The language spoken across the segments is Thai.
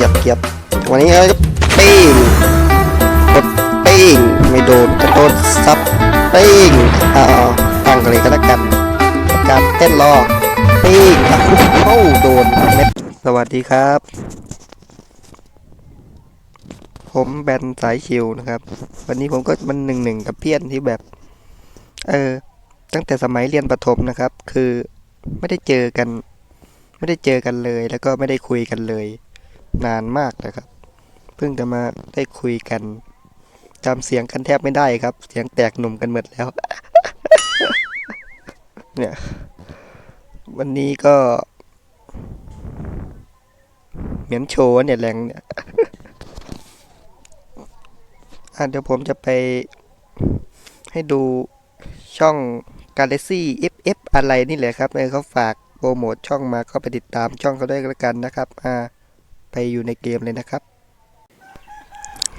กียบเกียบวันนี้เราจะปิ้งกดปิ้งไม่โดนกระโดดซับปิ้งเอาตั้งกันเลยก็แล้วกันการเต้นรอปิ้งเข้าโดนเม็ดสวัสดีครับ ผมแบนสายชิวนะครับ วันนี้ผมก็มันหนึ่งหนึ่งกับเพื่อนที่แบบ เออตั้งแต่สมัยเรียนประถมนะครับ คือไม่ได้เจอกัน ไม่ได้เจอกันเลย แล้วก็ไม่ได้คุยกันเลย นานมากนะครับ เพิ่งจะมาได้คุยกันจำเสียงกันแทบไม่ได้ครับ เสียงแตกหนุ่มกันหมดแล้ว เนี่ย วันนี้ก็ เหมือนโชว์เนี่ยแรงเนี่ยอะเดี๋ยวผมจะไปให้ดูช่อง Galaxy FF อะไรนี่แหละครับ เออเขาฝากโปรโมทช่องมาก็ไปติดตามช่องเขาด้วยแล้วกันนะครับ อ่า ไปอยู่ในเกมเลยนะครับ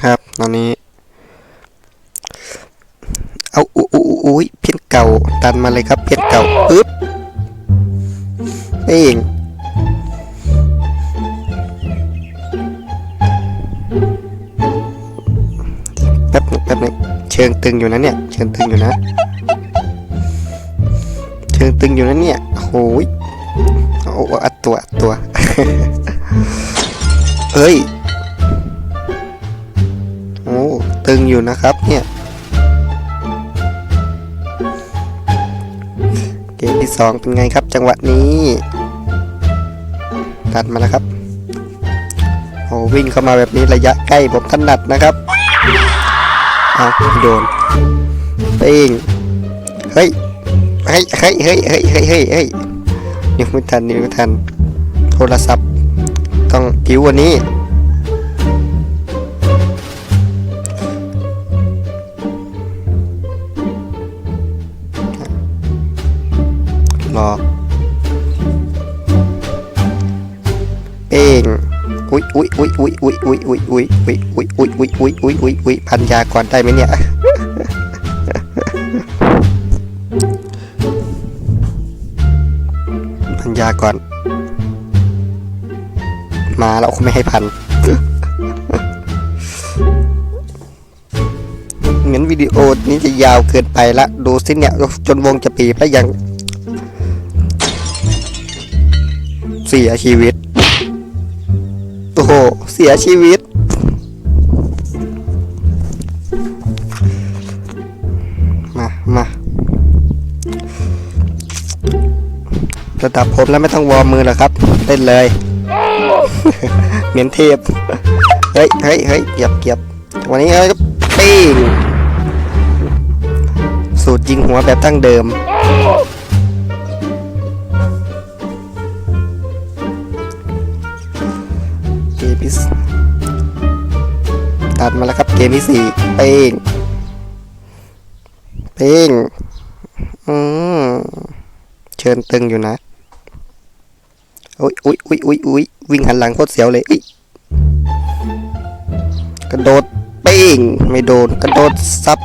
ครับตอนนี้ เอาอุ้ยอุ้ยเพี้ยนเก่าตันมาเลยครับเพี้ยนเก่าปึ๊บเองแป๊บหนึงแป๊บหนึงเชิงตึงอยู่นะเนี่ย เชิงตึงอยู่นะ เชิงตึงอยู่นะเนี่ยโอ้ยโอ้อัดตัวอัดตัว เอ้ย โอ้ตึงอยู่นะครับเนี่ย เกมที่สองเป็นไงครับจังหวะนี้ตัดมาแล้วครับโอ้วิ่งเข้ามาแบบนี้ระยะใกล้ผมถนัดนะครับเอาโดนเป้งเฮ้ยเฮ้ยเฮ้ยเฮ้ยเฮ้ยเฮ้ยเฮ้ยเฮ้ยยังไม่ทันยังไม่ทันโทรศัพท์ ต้องผิวกวันนี้รอเป้งอุ้ยอุ้ยอุ้ยอุ้ยอุ้ยอุ้ยอุ้ยอุ้ยอุ้ยอุ้ยอุ้ยอุ้ยอุ้ยอุ้ยอุ้ยอุ้ยพันยาก่อนได้ไหมเนี่ยพันยาก่อน มาแล้วเขาไม่ให้พันเหมือนวิดีโอนี้จะยาวเกินไปละ ดูสิเนี่ย จนวงจะปีบแล้วยัง เสียชีวิต โอ้โห เสียชีวิต มามาระดับผมแล้วไม่ต้องวอร์มมือหรอกครับ เล่นเลย เหมือนเทพเฮ้ยเฮ้ยเฮ้ยเก็บเก็บวันนี้เราจะปิ้งสูตรยิงหัวแบบตั้งเดิม เกมที่สตัดมาแล้วครับเกมที่สี่เป้งเป้งอืมเชิญตึงอยู่นะอุ้ยอุ้ยอุ้ยอุ้ยอุ้ย วิ่งหันหลังโคตรเสียวเลยกระโดดเป้งไม่โดนกระโดดซับ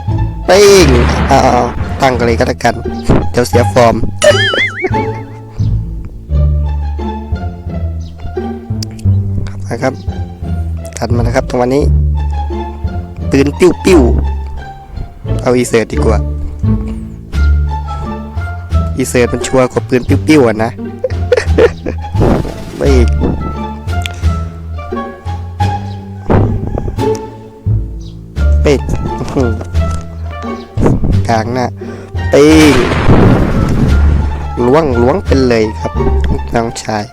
เป้งอ้าวตั้งกันเลยก็แล้วกันเดี๋ยวเสียฟอร์มนะครับถัดมานะครับตรงวันนี้ปืนปิ้วปิ้วเอาอีเซิร์ตดีกว่าอีเซิร์ตมันชัวร์กว่าปืนปิ้วปิ้วอะนะางหน้าเป้งล้วงล้วงเป็นเลยครับน้องชาย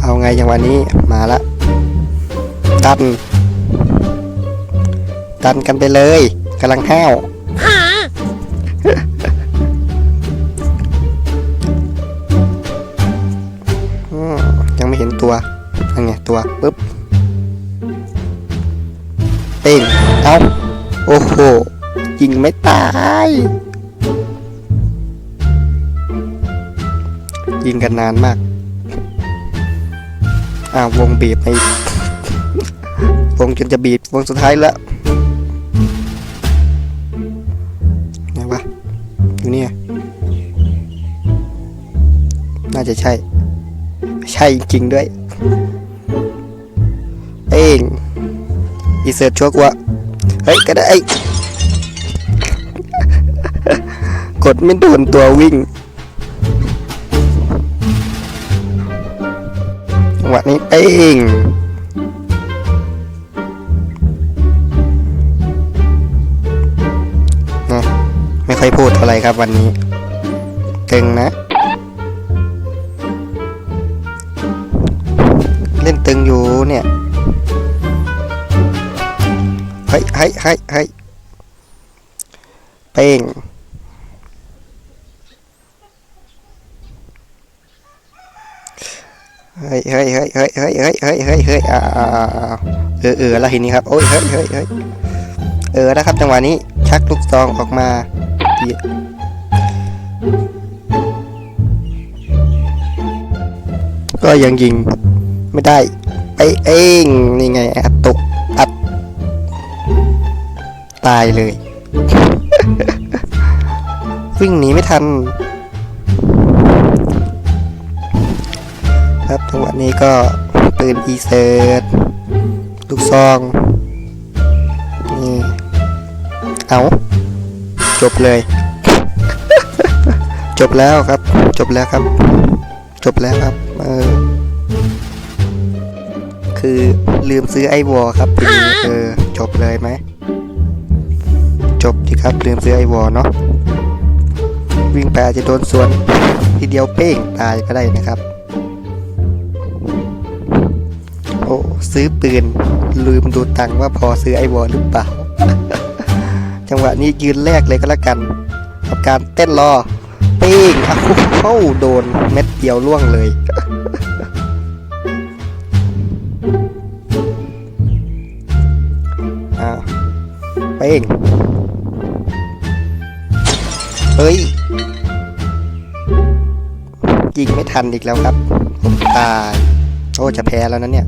เอาไงอย่างวันนี้มาละดันดันกันไปเลยกำลังห้าว ตัวปุ๊บเป้งเอาโอ้โหยิงไม่ตาย ยิงกันนานมากอ้าววงบีบไปวงจนจะบีบวงสุดท้ายแล้วอยู่เนี่ยน่าจะใช่ ใช่จริงๆด้วย เองอีเสิร์ชชัวกว่าเฮ้ยก็ได้กดไม่โดนตัววิ่งจังหวะนี้เองนะไม่ค่อยพูดเท่าไหร่ครับวันนี้ตึงนะ ฮ้ยเฮ้ยเฮ้ยเฮ้ยเป้งเฮ้ยเฮ้ยเฮ้ยเฮ้ยเฮ้ยเฮ้ยเฮ้ยเฮ้ยเฮ้ยอ่าอ่าอ่าอ่าเออเออแล้วทีนี้ครับโอ้ยเฮ้ยเฮ้ยเฮ้ยเออนะครับจังหวะนี้ชักลูกซองออกมาดีก็ยังยิงไม่ได้ไปเองนี่ไงอัดต ตายเลย วิ่งหนีไม่ทัน ครับจังหวะนี้ก็ปืนอีเซิร์ตลูกซอง นี่ เอาจบเลย จบแล้วครับ จบแล้วครับ จบแล้วครับ เออ คือลืมซื้อไอวอครับ เออ จบเลยไหม จบดีครับ ลืมซื้อไอวอลเนาะวิ่งไปอาจจะโดนสวนทีเดียวเป้งตายก็ได้นะครับ โอ้ซื้อปืน ลืมดูตังว่าพอซื้อไอวอลหรือเปล่า จังหวะนี้ยืนแรกเลยก็แล้วกัน กับการเต้นรอเป้งเข้าโดนเม็ดเดียวล่วงเลยอ้าวเป้ง เฮ้ย ยิงไม่ทันอีกแล้วครับผมตาย โอ้จะแพ้แล้วนะเนี่ย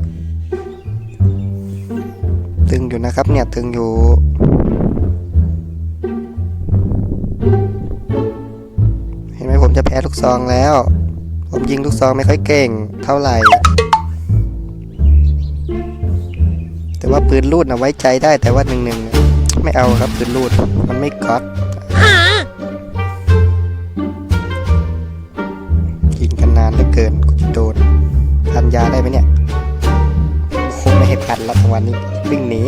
ตึงอยู่นะครับเนี่ย ตึงอยู่ เห็นไหมผมจะแพ้ลูกซองแล้ว ผมยิงลูกซองไม่ค่อยเก่ง เท่าไหร่ แต่ว่าปืนลูดนะไว้ใจได้แต่ว่าหนึ่งหนึ่งไม่เอาครับปืนลูด มันไม่ก๊อต วันนี้ วิ่งหนี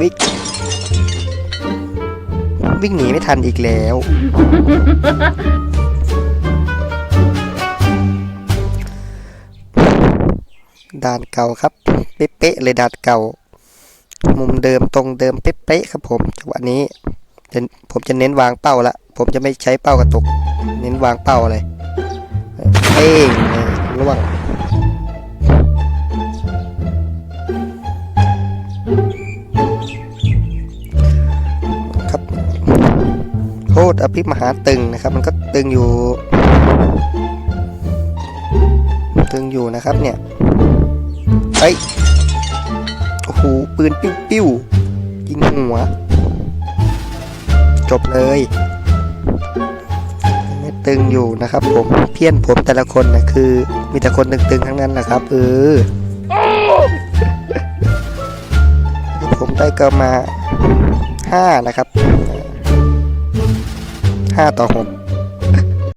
วิ่งวิ่งหนีไม่ทันอีกแล้ว ด่านเก่าครับ เป๊ะเลยด่านเก่า มุมเดิมตรงเดิมเป๊ะๆครับผมจังหวะนี้ผมจะเน้นวางเป้าละผมจะไม่ใช้เป้ากระตุก เน้นวางเป้าเลยเอ้งล่วง ตรอภิมหาตึงนะครับ มันก็ตึงอยู่ ตึงอยู่นะครับเนี่ยเฮ้โอ้โหปืนปิ้วปิ้วยิงหัว จบเลยตึงอยู่นะครับ ผมเพี้ยนผมแต่ละคนนะคือ มีแต่คนตึงๆทั้งนั้นนะครับเออผมได้ก็มาห้านะครับ হ্যাঁ তখন।